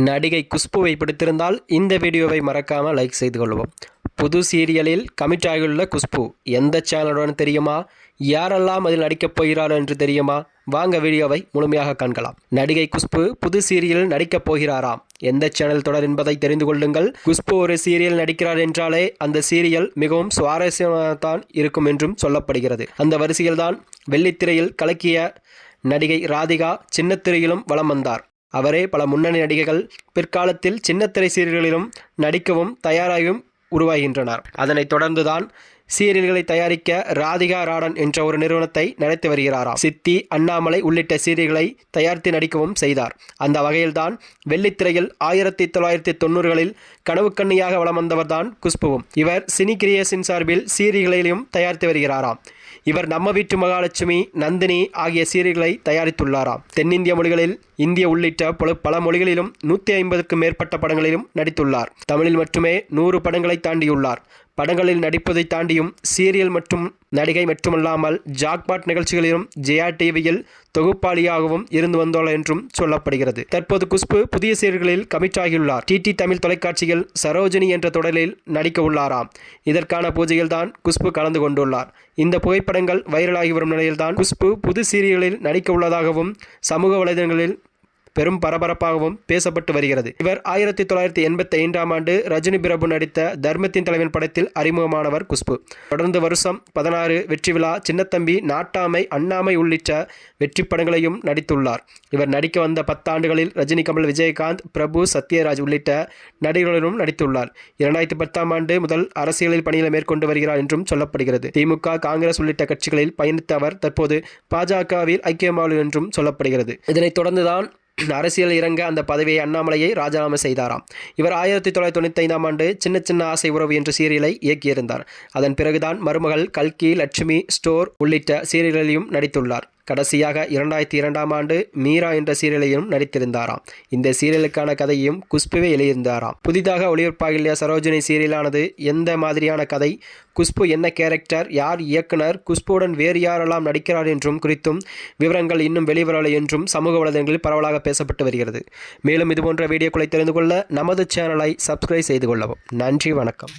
நடிகை குஷ்புவை பிடித்திருந்தால் இந்த வீடியோவை மறக்காமல் லைக் செய்து கொள்வோம் புது சீரியலில் கமிட் ஆகியுள்ள குஷ்பு எந்த சேனலுடன் தெரியுமா? யாரெல்லாம் அதில் நடிக்கப் போகிறார் என்று தெரியுமா? வாங்க வீடியோவை முழுமையாக காண்கலாம். நடிகை குஷ்பு புது சீரியலில் நடிக்கப் போகிறாராம். எந்த சேனல் தொடர் என்பதை தெரிந்து கொள்ளுங்கள். குஷ்பு ஒரு சீரியல் நடிக்கிறார் என்றாலே அந்த சீரியல் மிகவும் சுவாரஸ்யமாகத்தான் இருக்கும் என்றும் சொல்லப்படுகிறது. அந்த வரிசையில்தான் வெள்ளித்திரையில் கலக்கிய நடிகை ராதிகா சின்னத்திரையிலும் வலம் வந்தார். அவரே பல முன்னணி நடிகைகள் பிற்காலத்தில் சின்னத்திரை சீரியல்களிலும் நடிக்கவும் தயாராகவும் உருவாகின்றனர். அதனைத் தொடர்ந்துதான் சீரியல்களை தயாரிக்க ராதிகா ராடன் என்ற ஒரு நிறுவனத்தை நடத்தி வருகிறாராம். சித்தி அண்ணாமலை உள்ளிட்ட சீரியல்களை தயாரித்து நடிக்கவும் செய்தார். அந்த வகையில்தான் வெள்ளித்திரையில் ஆயிரத்தி தொள்ளாயிரத்தி தொண்ணூறுகளில் கனவுக்கண்ணியாக வளம் வந்தவர்தான் குஷ்புவும். இவர் சினி கிரியேஷன் சார்பில் சீரியல்களையும் தயாரித்து வருகிறாராம். இவர் நம்ம வீட்டு மகாலட்சுமி நந்தினி ஆகிய சீரியல்களை தயாரித்துள்ளாராம். தென்னிந்திய மொழிகளில் இந்திய உள்ளிட்ட பல பல மொழிகளிலும் நூற்றி ஐம்பதுக்கும் மேற்பட்ட படங்களிலும் நடித்துள்ளார். தமிழில் மட்டுமே நூறு படங்களை தாண்டியுள்ளார். படங்களில் நடிப்பதை தாண்டியும் சீரியல் மற்றும் நடிகை மட்டுமல்லாமல் ஜாக்பாட் நிகழ்ச்சிகளிலும் ஜெயா டிவியில் தொகுப்பாளியாகவும் இருந்து வந்துள்ளார் என்றும் சொல்லப்படுகிறது. தற்போது குஷ்பு புதிய சீர்களில் கமிட் ஆகியுள்ளார். டிடி தமிழ் தொலைக்காட்சியில் சரோஜினி என்ற தொடரில் நடிக்க உள்ளாராம். இதற்கான பூஜையில் தான் குஷ்பு கலந்து கொண்டுள்ளார். இந்த புகைப்படங்கள் வைரலாகி வரும் நிலையில்தான் குஷ்பு புது சீரியலில் நடிக்க உள்ளதாகவும் சமூக வலைதளங்களில் பெரும் பரபரப்பாகவும் பேசப்பட்டு வருகிறது. இவர் ஆயிரத்தி தொள்ளாயிரத்தி எண்பத்தி ஐந்தாம் ஆண்டு ரஜினி பிரபு நடித்த தர்மத்தின் தலைவன் படத்தில் அறிமுகமானவர் குஷ்பு. தொடர்ந்து வருஷம் பதினாறு வெற்றி விழா சின்னத்தம்பி நாட்டாமை அண்ணாமை உள்ளிட்ட வெற்றி படங்களையும் நடித்துள்ளார். இவர் நடிக்க வந்த பத்தாண்டுகளில் ரஜினி கமல் விஜயகாந்த் பிரபு சத்யராஜ் உள்ளிட்ட நடிகர்களும் நடித்துள்ளார். இரண்டாயிரத்தி பத்தாம் ஆண்டு முதல் அரசியலில் பணிகளை மேற்கொண்டு வருகிறார் என்றும் சொல்லப்படுகிறது. திமுக காங்கிரஸ் உள்ளிட்ட கட்சிகளில் பயணித்த அவர் தற்போது பாஜகவில் ஐக்கியமாவில் என்றும் சொல்லப்படுகிறது. இதனைத் தொடர்ந்துதான் அரசியல் இறங்க அந்த பதவியை அண்ணாமலையை ராஜினாமா செய்தாராம். இவர் ஆயிரத்தி தொள்ளாயிரத்தி தொண்ணூற்றி ஐந்தாம் ஆண்டு சின்ன சின்ன ஆசை உறவு என்ற சீரியலை இயக்கியிருந்தார். அதன் பிறகுதான் மருமகள் கல்கி லட்சுமி ஸ்டோர் உள்ளிட்ட சீரியல்களையும் நடித்துள்ளார். கடைசியாக இரண்டாயிரத்தி இரண்டாம் ஆண்டு மீரா என்ற சீரியலையும் நடித்திருந்தாராம். இந்த சீரியலுக்கான கதையையும் குஷ்புவே எழுதியிருந்தாராம். புதிதாக ஒளிபரப்பாகிய சரோஜினி சீரியலானது எந்த மாதிரியான கதை? குஷ்பு என்ன கேரக்டர்? யார் இயக்குனர்? குஷ்புடன் வேறு யாரெல்லாம் நடிக்கிறார் என்றும் குறித்தும் விவரங்கள் இன்னும் வெளிவரவில்லை என்றும் சமூக வலைதளங்களில் பரவலாக பேசப்பட்டு வருகிறது. மேலும் இதுபோன்ற வீடியோக்களை தெரிந்து கொள்ள நமது சேனலை சப்ஸ்கிரைப் செய்து கொள்ளவும். நன்றி வணக்கம்.